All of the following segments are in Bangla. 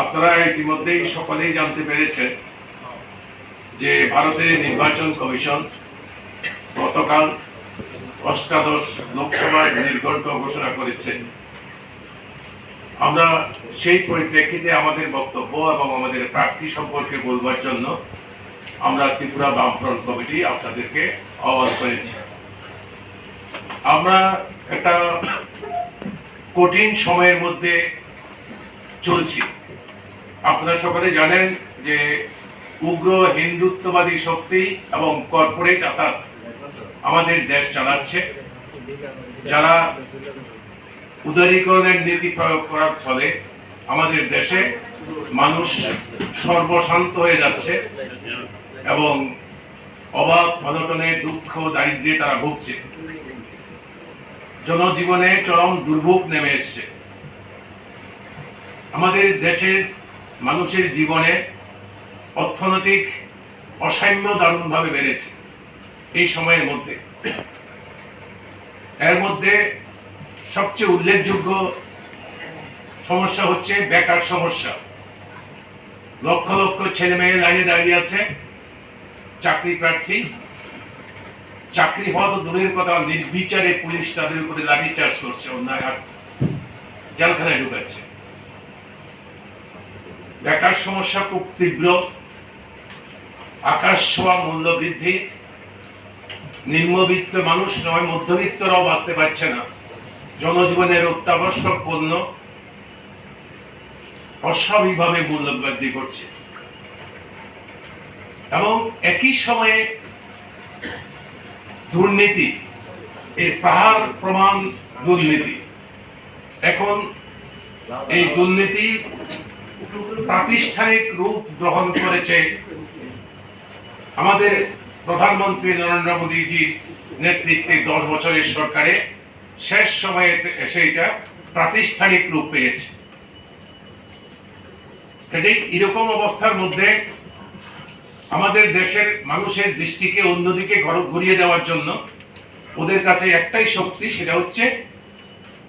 আপনারা ইতিমধ্যেই সকলেই জানতে পেরেছেন যে ভারতের নির্বাচন কমিশন গতকাল অষ্টাদশ লোকসভার নির্গণ্ড ঘোষণা করেছে। আমরা সেই পরিপ্রেক্ষিতে আমাদের বক্তব্য এবং আমাদের প্রার্থী সম্পর্কে বলবার জন্য আমরা ত্রিপুরা বামফ্রন্ট কমিটি আপনাদেরকে আহ্বান করেছি। আমরা একটা কঠিন সময়ের মধ্যে চলছি। আপনারা সকলে জানেন যে উগ্র হিন্দুত্ববাদী শক্তি এবং কর্পোরেট অর্থাৎ আমাদের দেশ চালাচ্ছে। যারা উদারীকরণের নীতি প্রয়োগ করার ফলে আমাদের দেশে মানুষ সর্বশান্ত হয়ে যাচ্ছে এবং অভাব অনটনে দুঃখ দারিদ্র্যে তারা ভুগছে। জনজীবনে চরম দুর্ভোগ নেমে এসছে। আমাদের দেশের মানুষের জীবনে অর্থনৈতিক অসাম্য দারুণভাবে বেড়েছে এই সময়ের মধ্যে। এর মধ্যে সবচেয়ে উল্লেখযোগ্য সমস্যা হচ্ছে বেকার সমস্যা। লক্ষ লক্ষ ছেলে মেয়ে লাইনে দাঁড়িয়ে আছে চাকরি প্রার্থী। চাকরি হওয়া তো দূরের কথা, নির্বিচারে পুলিশ তাদের উপরে লাঠি চার্জ করছে, অন্যায় জেলখানায় ঢুকাচ্ছে। বেকার সমস্যা খুব তীব্র। আকাশ ছোঁয়া মূল্য বৃদ্ধি নিম্নবিত্ত মানুষ নয়, মধ্যবিত্তরাও বাঁচতে পারছে না। জনজীবনের অত্যাবশ্যক পণ্য অস্বাভাবিকভাবে মূল্য বৃদ্ধি করছে। এবং একই সময়ে দুর্নীতি, এর পাহাড় প্রমাণ দুর্নীতি। এখন এই দুর্নীতি প্রাতিষ্ঠানিক রূপ গ্রহণ করেছে আমাদের প্রধানমন্ত্রী নরেন্দ্র মোদীজির নেতৃত্বে দশ বছরের সরকারে শেষ সময়ে এসে এটা প্রাতিষ্ঠানিক রূপ পেয়েছে। কাজেই এরকম অবস্থার মধ্যে আমাদের দেশের মানুষের দৃষ্টিকে অন্যদিকে ঘর- ঘুরিয়ে দেওয়ার জন্য ওদের কাছে একটাই শক্তি, সেটা হচ্ছে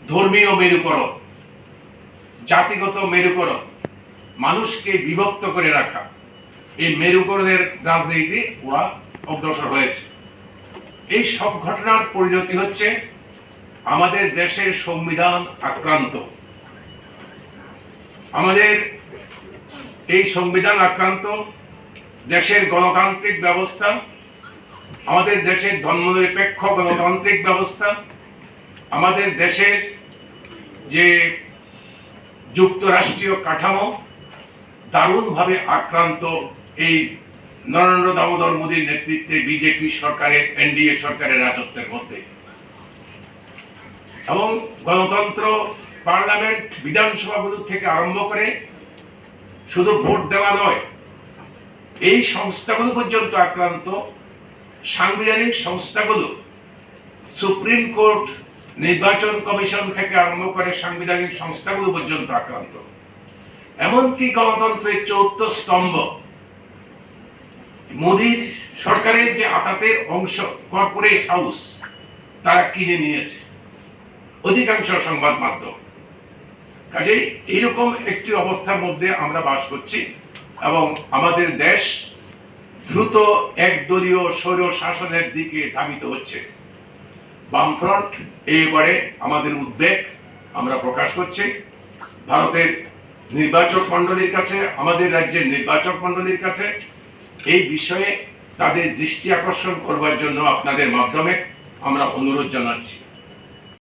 ধর্মীয় মেরুকরণ, জাতিগত মেরুকরণ। মানুষকে বিভক্ত করে রাখা। এই মেরুকরণের রাজনীতি ওরা অগ্রসর হয়েছে। এই সব ঘটনার পরিণতি হচ্ছে আমাদের দেশের সংবিধান আক্রান্ত। আমাদের এই সংবিধান আক্রান্ত দেশের গণতান্ত্রিক ব্যবস্থা, আমাদের দেশের ধর্মনিরপেক্ষ গণতান্ত্রিক ব্যবস্থা, আমাদের দেশের যে যুক্তরাষ্ট্রীয় কাঠামো দারুণভাবে আক্রান্ত এই নরেন্দ্র দামোদর মোদীর নেতৃত্বে বিজেপি সরকারের, এনডিএ সরকারের রাজত্বের মধ্যে। এবং গণতন্ত্র পার্লামেন্ট বিধানসভাগুলো থেকে আরম্ভ করে শুধু ভোট দেওয়া নয়, এই সংস্থাগুলো পর্যন্ত আক্রান্ত, সাংবিধানিক সংস্থাগুলো সুপ্রিম কোর্ট, নির্বাচন কমিশন থেকে আরম্ভ করে সাংবিধানিক সংস্থাগুলো পর্যন্ত আক্রান্ত। এমনকি গণতন্ত্রের চৌদ্দ স্তম্ভ। মোদীর সরকারের যে আতাতের অংশ কর্পোরেট হাউস তারা কিনে নিয়েছে। অধিকাংশ সংবাদ মাধ্যম। কাজেই এইরকম একটি অবস্থার মধ্যে আমরা বাস করছি এবং আমাদের দেশ দ্রুত একদলীয় স্বৈর শাসনের দিকে ধাবিত হচ্ছে। বামফ্রন্ট এইবারে আমাদের উদ্বেগ আমরা প্রকাশ করছি। ভারতের নির্বাচক মণ্ডলীর কাছে, আমাদের রাজ্যের নির্বাচক মণ্ডলীর কাছে এই বিষয়ে তাদের দৃষ্টি আকর্ষণ করবার জন্য আপনাদের মাধ্যমে আমরা অনুরোধ জানাচ্ছি।